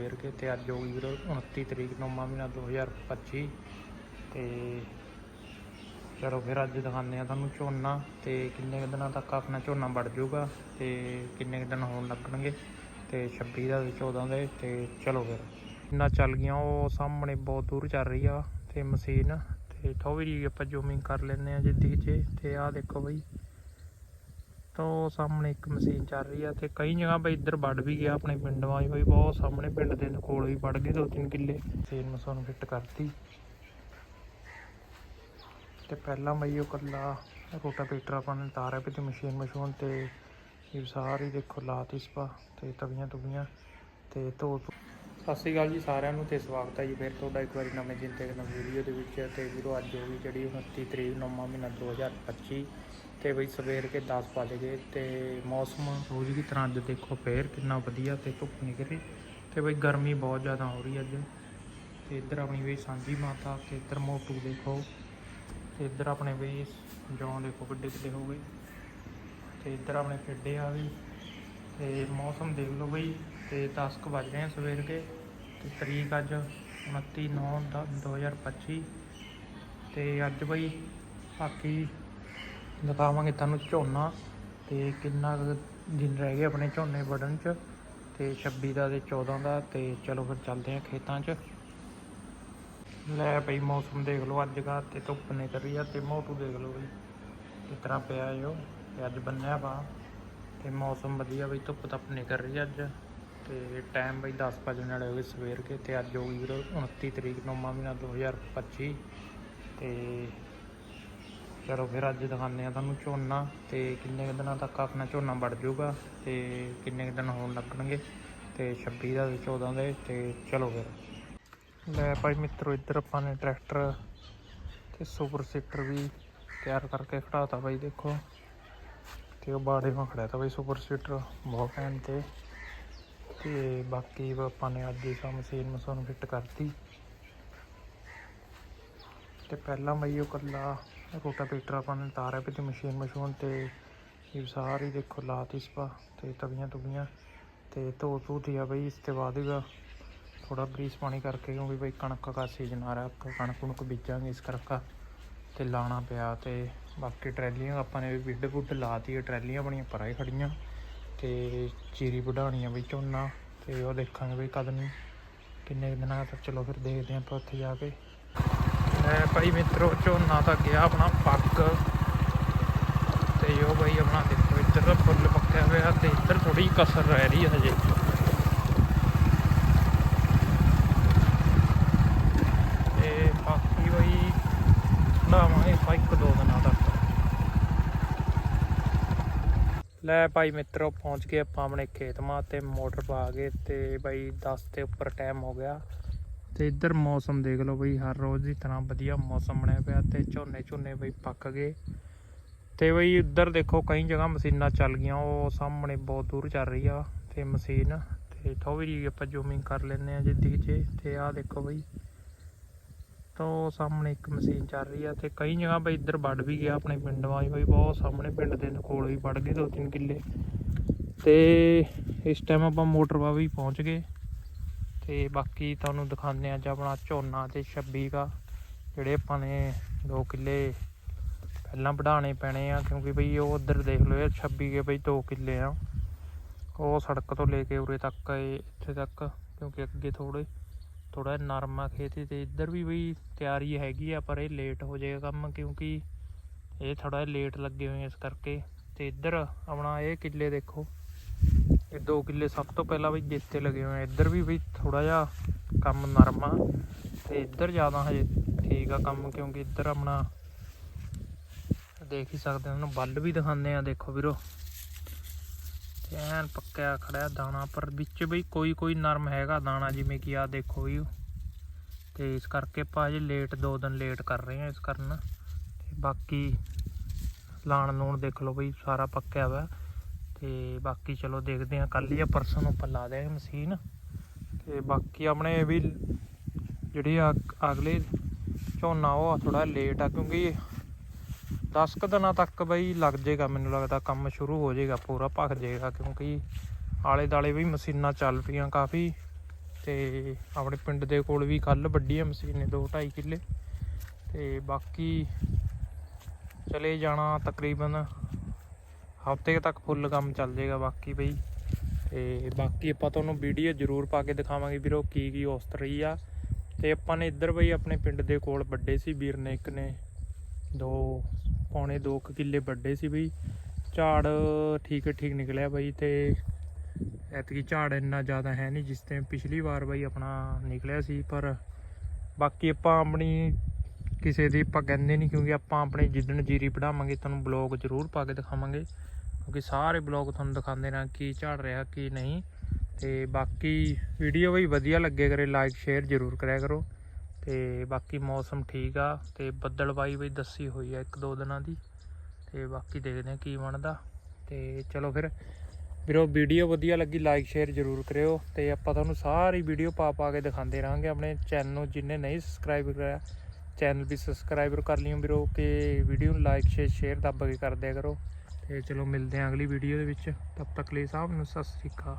ਸਵੇਰ ਕੇ ਤੇ ਅੱਜ ਹੋ ਗਈ ਵੀਰੋ 29 ਤਰੀਕ ਨੌਵਾਂ ਮਹੀਨਾ 2025 ਤੇ ਚਲੋ ਫਿਰ ਅੱਜ ਦਿਖਾਉਂਦੇ ਆ ਤੁਹਾਨੂੰ ਝੋਨਾ ਤੇ ਕਿੰਨੇ ਕੁ ਦਿਨਾਂ ਤੱਕ ਆਪਣਾ ਝੋਨਾ ਵੱਢ ਜਾਊਗਾ ਤੇ ਕਿੰਨੇ ਕੁ ਦਿਨ ਹੋਣ ਲੱਗਣਗੇ ਤੇ 26 ਦਾ ਤੇ 14 ਦੇ ਤੇ ਚਲੋ ਫਿਰ। ਨਾ ਚੱਲ ਗਈਆਂ ਉਹ ਸਾਹਮਣੇ ਬਹੁਤ ਦੂਰ ਚੱਲ ਰਹੀ ਆ ਤੇ ਮਸ਼ੀਨ ਤੇ ਥੋੜੀ ਜਿਹੀ ਆਪਾਂ ਜ਼ੂਮਿੰਗ ਕਰ ਲੈਂਦੇ ਆ ਜਿੱਦੀ 'ਚ ਤੇ ਆਹ ਦੇਖੋ ਬਈ। ਤਾਂ ਉਹ ਸਾਹਮਣੇ ਇੱਕ ਮਸ਼ੀਨ ਚੱਲ ਰਹੀ ਆ ਤੇ ਕਈ ਜਗ੍ਹਾ ਬਈ ਇੱਧਰ ਵੱਢ ਵੀ ਗਿਆ ਆਪਣੇ ਪਿੰਡ ਆਈ ਹੋਈ ਬਹੁਤ ਸਾਹਮਣੇ ਪਿੰਡ ਦੇ ਕੋਲ ਵੀ ਵੱਢ ਗਏ ਦੋ ਤਿੰਨ ਕਿੱਲੇ ਮਸ਼ੀਨ ਮਸਾਂ ਨੂੰ ਫਿੱਟ ਕਰਤੀ। ਤੇ ਪਹਿਲਾਂ ਬਈ ਉਹ ਕੱਲਾ ਰੋਟਾਵੇਟਰ ਆਪਾਂ ਨੇ ਤਾਰਿਆ ਵੀ ਤੇ ਮਸ਼ੀਨ ਮਸ਼ੂਨ ਤੇ ਇਹ ਸਾਰੀ ਦੇਖੋ ਲਾਤੀ ਸਪਾ ਤੇ ਤਵੀਆਂ ਤੁਵੀਆਂ ਤੇ ਧੋ ਸਤਿ ਸ਼੍ਰੀ ਅਕਾਲ ਜੀ ਸਾਰਿਆਂ ਨੂੰ ਤੇ ਸਵਾਗਤ ਹੈ ਜੀ ਫਿਰ ਤੁਹਾਡਾ ਇੱਕ ਵਾਰੀ ਨਵੇਂ ਜਿੰਦੇ ਨਵੀਂ ਵੀਡੀਓ ਦੇ ਵਿੱਚ ਤੇ ਵੀਰੋ ਅੱਜ ਹੋ ਗਈ ਜਿਹੜੀ 29 ਤਰੀਕ ਨੌਵਾਂ ਮਹੀਨਾ 2025 ਤੇ ਬਈ ਸਵੇਰ ਕੇ 10 ਵਜ ਗਏ ਤੇ ਮੌਸਮ ਰੋਜ਼ ਦੀ ਤਰ੍ਹਾਂ ਅੱਜ ਦੇਖੋ ਫੇਰ ਕਿੰਨਾ ਵਧੀਆ ਤੇ ਧੁੱਪ ਨਿਕਲੀ। ਤੇ ਬਈ ਗਰਮੀ ਬਹੁਤ ਜ਼ਿਆਦਾ ਹੋ ਰਹੀ ਅੱਜ। ਤੇ ਇੱਧਰ ਆਪਣੀ ਬਈ ਸਾਂਝੀ ਮਾਤਾ ਤੇ ਇੱਧਰ ਮੋਟੂ ਦੇਖੋ। ਤੇ ਇੱਧਰ ਆਪਣੇ ਬਈ ਜੌਂ ਦੇਖੋ ਕਿੱਡੇ ਕਿੱਡੇ ਹੋ ਗਏ। ਤੇ ਇੱਧਰ ਆਪਣੇ ਫਿੱਡੇ ਆ ਵੀ। ਤੇ ਮੌਸਮ ਦੇਖ ਲਓ ਬਈ ਤੇ 10 ਕੁ ਵੱਜ ਰਹੇ ਆ ਸਵੇਰ ਕੇ। ਤੇ ਤਰੀਕ ਅੱਜ 29 9 2025 ਤੇ ਅੱਜ ਬਈ ਬਾਕੀ ਦਿਖਾਵਾਂਗੇ ਤੁਹਾਨੂੰ ਝੋਨਾ ਤੇ ਕਿੰਨਾ ਕੁ ਦਿਨ ਰਹਿ ਗਏ ਆਪਣੇ ਝੋਨੇ ਵੜਨ ਚ ਤੇ 26 ਦਾ ਤੇ 14 ਦਾ ਤੇ ਚਲੋ ਫਿਰ ਚੱਲਦੇ ਆ ਖੇਤਾਂ 'ਚ। ਲੈ ਬਈ ਮੌਸਮ ਦੇਖ ਲਓ ਅੱਜ ਦਾ ਤੇ ਧੁੱਪ ਨਿਕਲ ਰਹੀ ਆ ਤੇ ਮੋਟੂ ਦੇਖ ਲਓ ਬਈ ਇਸ ਤਰ੍ਹਾਂ ਪਿਆ ਜੋ ਤੇ ਅੱਜ ਬੰਨਿਆ ਪਾ ਤੇ ਮੌਸਮ ਵਧੀਆ ਬਈ ਧੁੱਪ ਧੁੱਪ ਨਹੀਂ ਕਰ ਰਹੀ ਅੱਜ ਤੇ ਟਾਈਮ ਬਈ 10 ਵਜੇ ਵਾਲੇ ਹੋ ਗਏ ਸਵੇਰ ਕੇ ਤੇ ਅੱਜ ਹੋ ਗਈ ਵੀਰੋ 29 ਤਰੀਕ ਨੌਵਾਂ ਮਹੀਨਾ 2025 ਤੇ ਚਲੋ ਫਿਰ ਅੱਜ ਦਿਖਾਉਂਦੇ ਆ ਤੁਹਾਨੂੰ ਝੋਨਾ ਤੇ ਕਿੰਨੇ ਕੁ ਦਿਨਾਂ ਤੱਕ ਆਪਣਾ ਝੋਨਾ ਵੱਢ ਜਾਊਗਾ ਤੇ ਕਿੰਨੇ ਕੁ ਦਿਨ ਹੋਣ ਲੱਗਣਗੇ ਤੇ 26 ਦਾ ਤੇ 14 ਦੇ ਤੇ ਚਲੋ ਫਿਰ। ਲੈ ਭਾਈ ਮਿੱਤਰੋ, ਇੱਧਰ ਆਪਾਂ ਨੇ ਟਰੈਕਟਰ ਤੇ ਸੁਪਰ ਸੀਟਰ ਵੀ ਤਿਆਰ ਕਰਕੇ ਖੜਾਤਾ ਬਾਈ ਦੇਖੋ। ਤੇ ਉਹ ਬਾੜੇ ਮਾ ਖੜਿਆ ਤਾ ਬਾਈ ਸੁਪਰ ਸੀਟਰ, ਬਹੁਤ ਫੈਨ ਤੇ। ਤੇ ਬਾਕੀ ਆਪਾਂ ਨੇ ਅੱਜ ਹੀ ਸਾ ਮਸ਼ੀਨ ਮਸਾਂ ਫਿੱਟ ਕਰਤੀ। ਤੇ ਪਹਿਲਾਂ ਬਈ ਉਹ ਕੱਲਾ ਰੋਟਾਵੇਟਰ ਆਪਾਂ ਨੇ ਤਾਰਿਆ ਵੀ ਤੇ ਮਸ਼ੀਨ ਮਸ਼ੂਨ ਤੇ ਇਹ ਸਾਰੀ ਦੇਖੋ ਲਾਤੀ ਸਪਾ ਤੇ ਤਵੀਆਂ ਤੁਵੀਆਂ, ਤੇ ਧੋ ਧੂ ਦਿਆ ਬਈ, ਇਸ ਤੇ ਬਾਅਦ ਵੀ ਥੋੜਾ ਬਰੀਸ ਪਾਣੀ ਕਰਕੇ ਕਿਉਂਕਿ ਬਈ ਕਣਕ ਦਾ ਸੀਜ਼ਨ ਆ ਰਿਹਾ ਕ- ਕਣਕ ਕੁਣਕ ਬੀਜਾਂਗੇ ਇਸ ਕਰਕੇ ਤੇ ਲਾਣਾ ਪਿਆ ਤੇ ਬਾਕੀ ਟਰੈਲੀਆਂ ਆਪਾਂ ਨੇ ਵੀ ਵਿੱਡ ਵੁੱਡ ਲਾਤੀ ਹੈ ਟਰੈਲੀਆਂ ਬਣੀਆਂ, ਪਰਾਂ ਹੀ ਖੜੀਆਂ ਤੇ ਚੀਰੀ ਵਢਾਉਣੀ ਵੀ ਝੋਨਾ ਤੇ ਉਹ ਦੇਖਾਂਗੇ ਬਈ ਕਦ ਨੂੰ, ਕਿੰਨੇ ਕੁ ਦਿਨਾਂ ਤੱਕ, ਚਲੋ ਫਿਰ ਦੇਖਦੇ ਆਪਾਂ ਉੱਥੇ ਜਾ ਕੇ। ਲੈ ਭਾਈ ਮਿੱਤਰੋ, ਝੋਨਾ ਤਾਂ ਗਿਆ ਆਪਣਾ ਪੱਕ ਤੇ ਉਹ ਬਈ ਆਪਣਾ ਦੇਖੋ, ਇੱਧਰ ਤਾਂ ਫੁੱਲ ਪੱਕਿਆ ਹੋਇਆ ਤੇ ਇੱਧਰ ਥੋੜੀ ਕਸਰ ਰਹਿ ਰਹੀ ਹੈ ਹਜੇ। ਤੇ ਬਾਕੀ ਬਈ ਲਾਵਾਂਗੇ ਆਪਾਂ ਇੱਕ ਦੋ ਦਿਨਾਂ ਤੱਕ। ਲੈ ਭਾਈ ਮਿੱਤਰੋ, ਪਹੁੰਚ ਗਏ ਆਪਾਂ ਆਪਣੇ ਖੇਤ ਮਾ ਤੇ ਮੋਟਰ ਪਾ ਕੇ ਤੇ ਬਈ 10 ਦੇ ਉੱਪਰ ਟਾਈਮ ਹੋ ਗਿਆ। ਤੇ ਇੱਧਰ ਮੌਸਮ ਦੇਖ ਲਓ ਬਈ, ਹਰ ਰੋਜ਼ ਦੀ ਤਰ੍ਹਾਂ ਵਧੀਆ ਮੌਸਮ ਬਣਿਆ ਪਿਆ ਤੇ ਝੋਨੇ ਝੋਨੇ ਬਈ ਪੱਕ ਗਏ। ਤੇ ਬਈ ਇੱਧਰ ਦੇਖੋ ਕਈ ਜਗ੍ਹਾ ਮਸ਼ੀਨਾਂ ਚੱਲ ਗਈਆਂ, ਉਹ ਸਾਹਮਣੇ ਬਹੁਤ ਦੂਰ ਚੱਲ ਰਹੀ ਆ ਤੇ ਮਸ਼ੀਨ। ਤੇ ਥੋੜੀ ਜਿਹੀ ਆਪਾਂ ਜ਼ੂਮਿੰਗ ਕਰ ਲੈਂਦੇ ਆ ਜਿੱਦੀ 'ਚ ਤੇ ਆਹ ਦੇਖੋ ਬਈ, ਤਾਂ ਉਹ ਸਾਹਮਣੇ ਇੱਕ ਮਸ਼ੀਨ ਚੱਲ ਰਹੀ ਆ ਤੇ ਕਈ ਜਗ੍ਹਾ ਬਈ ਇੱਧਰ ਵੱਢ ਵੀ ਗਿਆ ਆਪਣੇ ਪਿੰਡੋਂ ਆਈ ਬਈ, ਬਹੁਤ ਸਾਹਮਣੇ ਪਿੰਡ ਦੇ ਕੋਲ ਵੀ ਵੱਢ ਗਏ ਦੋ ਤਿੰਨ ਕਿੱਲੇ। ਤੇ ਇਸ ਟਾਈਮ ਆਪਾਂ ਮੋਟਰ ਪਾ ਵੀ ਪਹੁੰਚ ਗਏ। ਤੇ ਬਾਕੀ ਤੁਹਾਨੂੰ ਦਿਖਾਉਂਦੇ ਹਾਂ ਅੱਜ ਆਪਣਾ ਝੋਨਾ ਤੇ 26 ਦਾ ਜਿਹੜੇ ਆਪਾਂ ਨੇ 2 ਕਿੱਲੇ ਪਹਿਲਾਂ ਵਢਾਣੇ ਪੈਣੇ ਆ, ਕਿਉਂਕਿ ਬਈ ਉਹ ਉਧਰ ਦੇਖ ਲਓ ਇਹ 26 ਕੇ ਬਈ 2 ਕਿੱਲੇ ਆ। ਉਹ ਸੜਕ ਤੋਂ ਲੈ ਕੇ ਉਰੇ ਤੱਕ ਇਹ, ਇੱਥੇ ਤੱਕ, ਕਿਉਂਕਿ ਅੱਗੇ ਥੋੜੇ ਥੋੜਾ ਨਰਮ ਆ ਖੇਤ ਤੇ ਇੱਧਰ ਵੀ ਬਈ ਤਿਆਰੀ ਹੈਗੀ ਆ, ਪਰ ਇਹ ਲੇਟ ਹੋ ਜਾਏਗਾ ਕੰਮ, ਕਿਉਂਕਿ ਇਹ ਥੋੜਾ ਲੇਟ ਲੱਗੇ ਹੋਏ ਇਸ ਕਰਕੇ। ਤੇ ਇੱਧਰ ਆਪਣਾ ਇਹ ਕਿੱਲੇ ਦੇਖੋ ਇਹ 2 ਕਿੱਲੇ ਸਭ ਤੋਂ ਪਹਿਲਾਂ ਬਈ ਦਿੱਤੇ ਲੱਗੇ ਹੋਏ ਆ। ਇੱਧਰ ਵੀ ਬਈ ਥੋੜਾ ਜਿਹਾ ਕੰਮ ਨਰਮ ਆ। ਤੇ ਇੱਧਰ ਜ਼ਿਆਦਾ ਹਜੇ ਠੀਕ ਆ ਕੰਮ, ਕਿਉਂਕਿ ਇੱਧਰ ਆਪਣਾ ਦੇਖ ਹੀ ਸਕਦੇ ਹੋ ਬੱਲ ਵੀ ਦਿਖਾਉਂਦੇ ਆ। ਦੇਖੋ ਵੀਰੋ ਤੇ ਐਨ ਪੱਕਿਆ ਖੜਿਆ ਦਾਣਾ, ਪਰ ਵਿੱਚ ਬਈ ਕੋਈ ਕੋਈ ਨਰਮ ਹੈਗਾ ਦਾਣਾ, ਜਿਵੇਂ ਕਿ ਆ ਦੇਖੋ ਵੀ। ਤੇ ਇਸ ਕਰਕੇ ਆਪਾਂ ਹਜੇ ਲੇਟ ਦੋ ਦਿਨ ਲੇਟ ਕਰ ਰਹੇ ਆ ਇਸ ਕਾਰਨ। ਤੇ ਬਾਕੀ ਲਾਣ ਲੂਣ ਦੇਖ ਲਓ ਬਈ, ਸਾਰਾ ਪੱਕਿਆ ਵਾ ਤੇ ਬਾਕੀ ਚਲੋ ਦੇਖਦੇ ਆ ਕੱਲ ਜਾਂ ਪਰਸੋਂ ਨੂੰ ਆਪਾਂ ਲਾ ਦਿਆਂਗੇ ਮਸ਼ੀਨ। ਤੇ ਬਾਕੀ ਆਪਣੇ ਵੀ ਜਿਹੜੀ ਆ, ਅਗਲੇ ਝੋਨਾ ਉਹ ਥੋੜਾ ਲੇਟ ਆ ਕਿਉਂਕਿ 10 ਕੁ ਦਿਨਾਂ ਤੱਕ ਬਈ ਲੱਗ ਜਾਏਗਾ, ਮੈਨੂੰ ਲੱਗਦਾ ਕੰਮ ਸ਼ੁਰੂ ਹੋ ਜਾਏਗਾ, ਪੂਰਾ ਭਖ ਜਾਏਗਾ ਕਿਉਂਕਿ ਆਲੇ ਦਾਲੇ ਵੀ ਮਸ਼ੀਨਾਂ ਚੱਲ ਪਈਆਂ ਕਾਫੀ ਤੇ ਆਪਣੇ ਪਿੰਡ ਦੇ ਕੋਲ ਵੀ ਕੱਲ ਵੱਡੀ ਹੈ ਮਸ਼ੀਨ ਨੇ 2 2.5 ਕਿੱਲੇ। ਤੇ ਬਾਕੀ ਚਲੇ ਜਾਣਾ ਤਕਰੀਬਨ ਹਫ਼ਤੇ ਤੱਕ ਫੁੱਲ ਕੰਮ ਚੱਲ ਜਾਏਗਾ ਬਾਕੀ ਬਈ। ਤੇ ਬਾਕੀ ਆਪਾਂ ਤੁਹਾਨੂੰ ਵੀਡੀਓ ਜ਼ਰੂਰ ਪਾ ਕੇ ਦਿਖਾਵਾਂਗੇ ਵੀਰੋ ਕੀ ਕੀ ਔਸਤ ਰਹੀ ਆ। ਤੇ ਆਪਾਂ ਨੇ ਇੱਧਰ ਬਈ ਆਪਣੇ ਪਿੰਡ ਦੇ ਕੋਲ ਵੱਡੇ ਸੀ ਵੀਰ ਨੇ, ਇੱਕ ਨੇ ਦੋ, ਪੌਣੇ 2 ਕਿੱਲੇ ਵੱਡੇ ਸੀ ਬਈ। ਝਾੜ ਠੀਕ ਠੀਕ ਨਿਕਲਿਆ ਬਈ ਤੇ ਐਤਕੀ ਝਾੜ ਇੰਨਾ ਜ਼ਿਆਦਾ ਹੈ ਨਹੀਂ ਜਿਸ ਤੇ ਪਿਛਲੀ ਵਾਰ ਬਈ ਆਪਣਾ ਨਿਕਲਿਆ ਸੀ, ਪਰ ਬਾਕੀ ਆਪਾਂ ਆਪਣੀ ਕਿਸੇ ਦੀ ਆਪਾਂ ਕਹਿੰਦੇ ਨਹੀਂ ਕਿਉਂਕਿ ਆਪਾਂ ਆਪਣੇ ਜਿੱਦਣ ਜੀਰੀ ਵਢਾਵਾਂਗੇ ਤੁਹਾਨੂੰ ਬਲੌਗ ਜ਼ਰੂਰ ਪਾ ਕੇ ਦਿਖਾਵਾਂਗੇ। ਕਿਉਂਕਿ ਸਾਰੇ ਬਲੌਗ ਤੁਹਾਨੂੰ ਦਿਖਾਉਂਦੇ ਨਾ ਕੀ ਝਾੜ ਰਿਹਾ, ਕੀ ਨਹੀਂ। ਤੇ ਬਾਕੀ ਵੀਡੀਓ ਵੀ ਵਧੀਆ ਲੱਗੇ ਕਰੇ ਲਾਈਕ ਸ਼ੇਅਰ ਜ਼ਰੂਰ ਕਰਿਆ ਕਰੋ। ਤੇ ਬਾਕੀ ਮੌਸਮ ਠੀਕ ਆ ਤੇ ਬੱਦਲਬਾਈ ਵੀ ਦੱਸੀ ਹੋਈ ਆ ਇੱਕ ਦੋ ਦਿਨਾਂ ਦੀ। ਤੇ ਬਾਕੀ ਦੇਖਦੇ ਆ ਕੀ ਬਣਦਾ। ਤੇ ਚਲੋ ਫਿਰ ਵੀਰੋ ਵੀਡੀਓ ਵਧੀਆ ਲੱਗੀ ਲਾਈਕ ਸ਼ੇਅਰ ਜ਼ਰੂਰ ਕਰਿਓ। ਤੇ ਆਪਾਂ ਤੁਹਾਨੂੰ ਸਾਰੀ ਵੀਡੀਓ ਪਾ ਪਾ ਕੇ ਦਿਖਾਉਂਦੇ ਰਹਾਂਗੇ ਆਪਣੇ ਚੈਨਲ ਨੂੰ, ਜਿੰਨੇ ਨਹੀਂ ਸਬਸਕ੍ਰਾਈਬ ਕਰਿਆ। ਚੈਨਲ ਵੀ ਸਬਸਕ੍ਰਾਈਬਰ ਕਰ ਲਿਓ ਵੀਰੋ, ਕਿ ਵੀਡੀਓ ਨੂੰ ਲਾਈਕ ਸ਼ੇਅਰ ਸ਼ੇਅਰ ਦੱਬ ਕੇ ਕਰ ਦਿਆ ਕਰੋ। ਤੇ ਚਲੋ ਮਿਲਦੇ ਹਾਂ ਅਗਲੀ ਵੀਡੀਓ ਦੇ ਵਿੱਚ। ਤਬ ਤੱਕ ਲਈ ਸਾਹਿਬ ਨੂੰ ਸਤਿ ਸ੍ਰੀ ਅਕਾਲ।